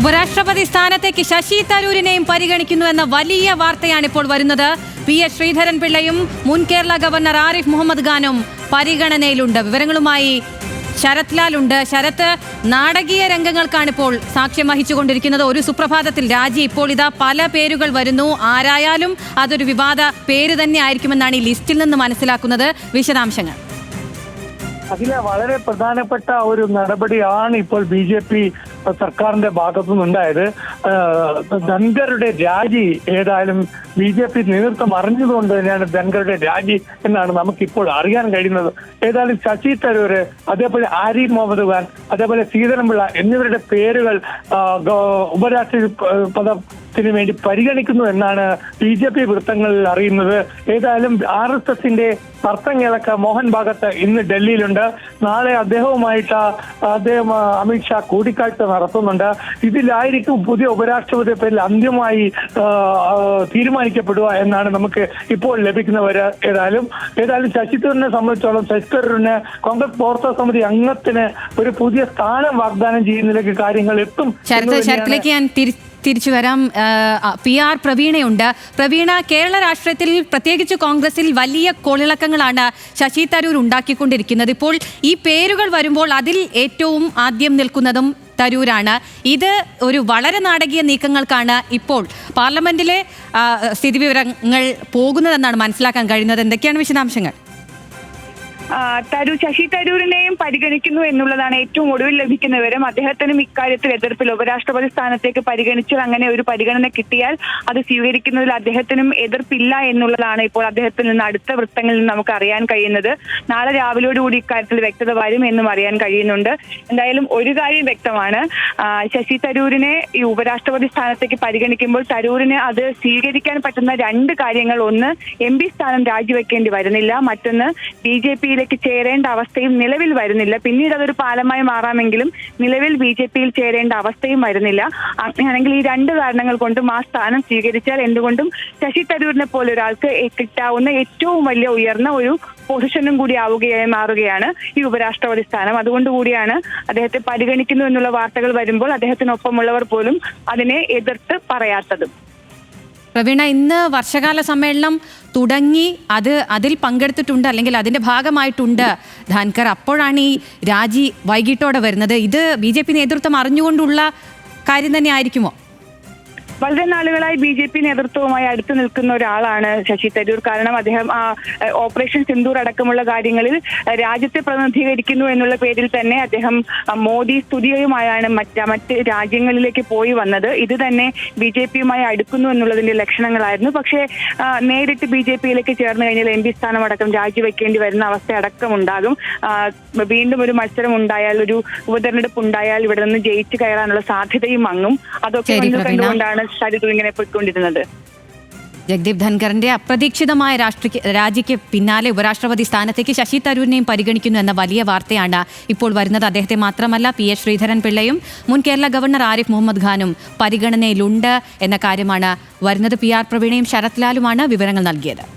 ഉപരാഷ്ട്രപതി സ്ഥാനത്തേക്ക് ശശി തരൂരിനെയും പരിഗണിക്കുന്നു എന്ന വലിയ വാർത്തയാണ് ഇപ്പോൾ വരുന്നത്. പി എസ് ശ്രീധരൻ പിള്ളയും മുൻ കേരള ഗവർണർ ആരിഫ് മുഹമ്മദ് ഖാനും പരിഗണനയിലുണ്ട്. വിവരങ്ങളുമായി ശരത് ലാൽ ഉണ്ട് ശരത് നാടകീയ രംഗങ്ങൾക്കാണ് ഇപ്പോൾ സാക്ഷ്യം വഹിച്ചുകൊണ്ടിരിക്കുന്നത്. ഒരു സുപ്രഭാതത്തിൽ രാജി. ഇപ്പോൾ ഇതാ പല പേരുകൾ വരുന്നു. ആരായാലും അതൊരു വിവാദ പേര് തന്നെ ആയിരിക്കുമെന്നാണ് ഈ ലിസ്റ്റിൽ നിന്ന് മനസ്സിലാക്കുന്നത്. വിശദാംശങ്ങൾ. അതിലെ വളരെ പ്രധാനപ്പെട്ട ഒരു നടപടിയാണ് ഇപ്പോൾ ബി ജെ പി സർക്കാരിന്റെ ഭാഗത്തു നിന്നുണ്ടായത് ധൻഖറുടെ രാജി ഏതായാലും ബി ജെ പി നേതൃത്വം അറിഞ്ഞതുകൊണ്ട് തന്നെയാണ് ധൻഖറുടെ രാജി എന്നാണ് നമുക്കിപ്പോൾ അറിയാൻ കഴിയുന്നത്. ഏതായാലും ശശി തരൂര് അതേപോലെ ആരി മുഹമ്മദ് ഖാൻ അതേപോലെ ശ്രീധരൻപിള്ള എന്നിവരുടെ പേരുകൾ ഉപരാഷ്ട്രപതി പദത്തിന് വേണ്ടി പരിഗണിക്കുന്നു എന്നാണ് ബി ജെ പി വൃത്തങ്ങളിൽ അറിയുന്നത്. ഏതായാലും ആർ എസ് എസിന്റെ അർത്ഥങ്ങളൊക്കെ മോഹൻ ഭാഗത്ത് ഇന്ന് ഡൽഹിയിലുണ്ട്. നാളെ അദ്ദേഹവുമായിട്ട് അദ്ദേഹം അമിത്ഷാ കൂടിക്കാഴ്ച നടത്തുന്നുണ്ട്. ഇതിലായിരിക്കും പുതിയ ഉപരാഷ്ട്രപതി പേരിൽ അന്ത്യമായി തീരുമാനിക്കപ്പെടുക എന്നാണ് നമുക്ക് ഇപ്പോൾ ലഭിക്കുന്നവര്. ഏതായാലും ഏതായാലും ശശി തരൂരിനെ സംബന്ധിച്ചോളം ശശി തരൂരിന് കോൺഗ്രസ് പ്രവർത്തക സമിതി അംഗത്തിന് ഒരു പുതിയ സ്ഥാനം വാഗ്ദാനം ചെയ്യുന്നതിലേക്ക് കാര്യങ്ങൾ എത്തും ശരത്തിലേക്ക് ഞാൻ തിരിച്ചു വരാം. പി ആർ പ്രവീണയുണ്ട്. പ്രവീണ കേരള രാഷ്ട്രീയത്തിൽ പ്രത്യേകിച്ച് കോൺഗ്രസിൽ വലിയ കോളിളക്കങ്ങളാണ് ശശി തരൂർ ഉണ്ടാക്കിക്കൊണ്ടിരിക്കുന്നത്. ഇപ്പോൾ ഈ പേരുകൾ വരുമ്പോൾ അതിൽ ഏറ്റവും ആദ്യം നിൽക്കുന്നതും തരൂരാണ്. ഇത് ഒരു വളരെ നാടകീയ നീക്കങ്ങൾക്കാണ് ഇപ്പോൾ പാർലമെന്റിലെ സ്ഥിതിവിവരങ്ങൾ പോകുന്നതെന്നാണ് മനസ്സിലാക്കാൻ കഴിയുന്നത്. എന്തൊക്കെയാണ് വിശദാംശങ്ങൾ? തരൂർ ശശി തരൂരിനെയും പരിഗണിക്കുന്നു എന്നുള്ളതാണ് ഏറ്റവും ഒടുവിൽ ലഭിക്കുന്ന വിവരം. അദ്ദേഹത്തിനും ഇക്കാര്യത്തിൽ എതിർപ്പില്ല ഉപരാഷ്ട്രപതി സ്ഥാനത്തേക്ക് പരിഗണിച്ചാൽ അങ്ങനെ ഒരു പരിഗണന കിട്ടിയാൽ അത് സ്വീകരിക്കുന്നതിൽ അദ്ദേഹത്തിനും എതിർപ്പില്ല എന്നുള്ളതാണ് ഇപ്പോൾ അദ്ദേഹത്തിൽ നിന്ന് അടുത്ത വൃത്തങ്ങളിൽ നിന്ന് നമുക്ക് അറിയാൻ കഴിയുന്നത്. നാളെ രാവിലെയോടുകൂടി ഇക്കാര്യത്തിൽ വ്യക്തത വരും എന്നും അറിയാൻ കഴിയുന്നുണ്ട്. എന്തായാലും ഒരു കാര്യം വ്യക്തമാണ്. ശശി തരൂരിനെ ഈ ഉപരാഷ്ട്രപതി സ്ഥാനത്തേക്ക് പരിഗണിക്കുമ്പോൾ തരൂരിന് അത് സ്വീകരിക്കാൻ പറ്റുന്ന രണ്ട് കാര്യങ്ങൾ. ഒന്ന് എം പി സ്ഥാനം രാജിവെക്കേണ്ടി വരുന്നില്ല. മറ്റൊന്ന് ബി ജെ പിയിലേക്ക് ചേരേണ്ട അവസ്ഥയും നിലവിൽ വരുന്നില്ല. പിന്നീട് അതൊരു പാലമായി മാറാമെങ്കിലും നിലവിൽ ബി ജെ പിയിൽ ചേരേണ്ട അവസ്ഥയും വരുന്നില്ല. അങ്ങനെയാണെങ്കിൽ ഈ രണ്ട് കാരണങ്ങൾ കൊണ്ടും ആ സ്ഥാനം സ്വീകരിച്ചാൽ എന്തുകൊണ്ടും ശശി തരൂരിനെ പോലെ ഒരാൾക്ക് കിട്ടാവുന്ന ഏറ്റവും വലിയ ഉയർന്ന ഒരു പൊസിഷനും കൂടി ആവുകയായി മാറുകയാണ് ഈ ഉപരാഷ്ട്രപതി സ്ഥാനം. അതുകൊണ്ട് കൂടിയാണ് അദ്ദേഹത്തെ പരിഗണിക്കുന്നു എന്നുള്ള വാർത്തകൾ വരുമ്പോൾ അദ്ദേഹത്തിനൊപ്പമുള്ളവർ പോലും അതിനെ എതിർത്ത് പറയാത്തത്. പ്രവീണ ഇന്ന് വർഷകാല സമ്മേളനം തുടങ്ങി അത് അതിൽ പങ്കെടുത്തിട്ടുണ്ട് അല്ലെങ്കിൽ അതിന്റെ ഭാഗമായിട്ടുണ്ട് ധാൻകർ. അപ്പോഴാണ് ഈ രാജി വൈകിട്ടോടെ വരുന്നത്. ഇത് ബി നേതൃത്വം അറിഞ്ഞുകൊണ്ടുള്ള കാര്യം തന്നെ ആയിരിക്കുമോ വളരെ നാളുകളായി ബി ജെ പി നേതൃത്വവുമായി അടുത്ത് നിൽക്കുന്ന ഒരാളാണ് ശശി തരൂർ. കാരണം അദ്ദേഹം ആ ഓപ്പറേഷൻ സിന്ദൂർ അടക്കമുള്ള കാര്യങ്ങളിൽ രാജ്യത്തെ പ്രതിനിധീകരിക്കുന്നു എന്നുള്ള പേരിൽ തന്നെ അദ്ദേഹം മോദി സ്തുതിയുമായാണ് മറ്റ് മറ്റ് രാജ്യങ്ങളിലേക്ക് പോയി വന്നത്. ഇത് തന്നെ ബി ജെ പിയുമായി അടുക്കുന്നു എന്നുള്ളതിന്റെ ലക്ഷണങ്ങളായിരുന്നു. പക്ഷേ നേരിട്ട് ബി ജെ പിയിലേക്ക് ചേർന്ന് കഴിഞ്ഞാൽ എം പി സ്ഥാനം അടക്കം രാജിവെക്കേണ്ടി വരുന്ന അവസ്ഥ അടക്കം ഉണ്ടാകും വീണ്ടും ഒരു മത്സരം ഉണ്ടായാൽ ഒരു ഉപതെരഞ്ഞെടുപ്പ് ഉണ്ടായാൽ ഇവിടെ നിന്ന് ജയിച്ചു കയറാനുള്ള സാധ്യതയും അങ്ങും അതൊക്കെ മുന്നിൽ കണ്ടുകൊണ്ടാണ് തരൂർ ഇങ്ങനെ പോയിക്കൊണ്ടിരുന്നത്. ജഗ്ദീപ് ധൻഖറിന്റെ അപ്രതീക്ഷിതമായ രാഷ്ട്രീയ രാജിക്ക് പിന്നാലെ ഉപരാഷ്ട്രപതി സ്ഥാനത്തേക്ക് ശശി തരൂരിനെയും പരിഗണിക്കുന്നു എന്ന വലിയ വാർത്തയാണ് ഇപ്പോൾ വരുന്നത്. അദ്ദേഹത്തെ മാത്രമല്ല പി എസ് ശ്രീധരൻ പിള്ളയും മുൻ കേരള ഗവർണർ ആരിഫ് മുഹമ്മദ് ഖാനും പരിഗണനയിലുണ്ട് എന്ന കാര്യമാണ് വരുന്നത്. പി ആർ പ്രവീണയും ശരത് ലാലുമാണ് വിവരങ്ങൾ നൽകിയത്.